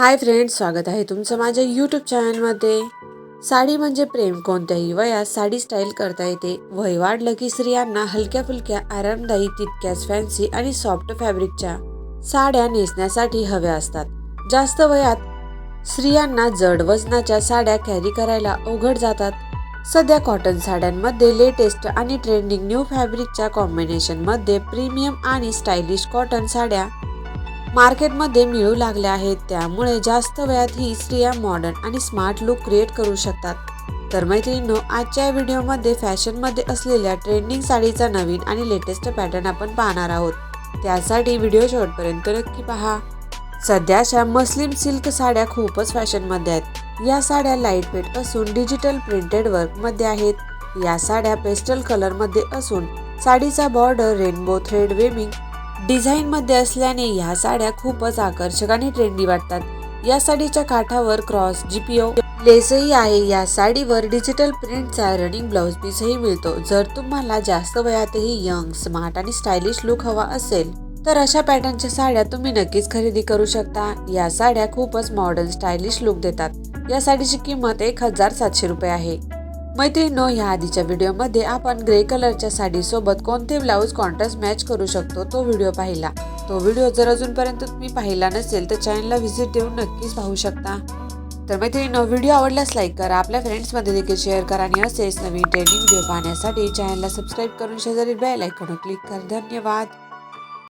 Hi friends स्वागत आहे तुमचं माझ्या यूट्यूब चॅनलमध्ये साडी म्हणजे प्रेम कोणत्याही वयात साडी स्टाईल करता येते. वय वाढलं की स्त्रियांना हलक्या फुलक्या आरामदायी तितक्याच फॅन्सी आणि सॉफ्ट फॅब्रिकच्या साड्या नेसण्यासाठी हव्या असतात. जास्त वयात स्त्रियांना जड वजनाच्या साड्या कॅरी करायला अवघड जातात. सध्या कॉटन साड्यांमध्ये लेटेस्ट आणि ट्रेंडिंग न्यू फॅब्रिकच्या कॉम्बिनेशनमध्ये प्रीमियम आणि स्टायलिश कॉटन साड्या मार्केटमध्ये मिळू लागल्या आहेत. त्यामुळे जास्त वेळात ही स्त्रिया मॉडर्न आणि स्मार्ट लुक क्रिएट करू शकतात. तर मैत्रिणींनो आजच्या या व्हिडिओमध्ये फॅशनमध्ये असलेल्या ट्रेंडिंग साडीचा नवीन आणि लेटेस्ट पॅटर्न आपण पाहणार आहोत. त्यासाठी व्हिडिओ शेवटपर्यंत नक्की पहा. सध्याच्या मस्लिम सिल्क साड्या खूपच फॅशनमध्ये आहेत. या साड्या लाइट वेट असून डिजिटल प्रिंटेड वर्कमध्ये आहेत. या साड्या पेस्टल कलरमध्ये असून साडीचा बॉर्डर रेनबो थ्रेड वेमिंग डिझाईनमध्ये असल्याने ह्या साड्या खूपच आकर्षक आणि ट्रेंडी वाटतात. या साडीच्या काठावर क्रॉस जीपीओ लेसही आहे. या साडीवर डिजिटल प्रिंटचा रनिंग ब्लाउज पीसही मिळतो. जर तुम्हाला जास्त वयातही यंग स्मार्ट आणि स्टायलिश लुक हवा असेल तर अशा पॅटर्नच्या साड्या तुम्ही नक्कीच खरेदी करू शकता. या साड्या खूपच मॉडर्न स्टायलिश लुक देतात. या साडीची किंमत एक हजार सातशे रुपये आहे. मैत्रिणो ह्या आधीच्या व्हिडिओमध्ये आपण ग्रे कलरच्या साडीसोबत कोणते ब्लाऊज कॉन्ट्रास्ट मॅच करू शकतो तो व्हिडिओ पाहिला. तो व्हिडिओ जर अजूनपर्यंत तुम्ही पाहिला नसेल तर चॅनलला व्हिजिट देऊन नक्कीच पाहू शकता. तर मैत्रिणींनो व्हिडिओ आवडल्यास लाईक करा आपल्या फ्रेंड्समध्ये देखील शेअर करा आणि असेच नवीन ट्रेनिंग व्हिडिओ पाहण्यासाठी चॅनलला सबस्क्राईब करून शेजारी बेल आयकॉनवर क्लिक करा. धन्यवाद!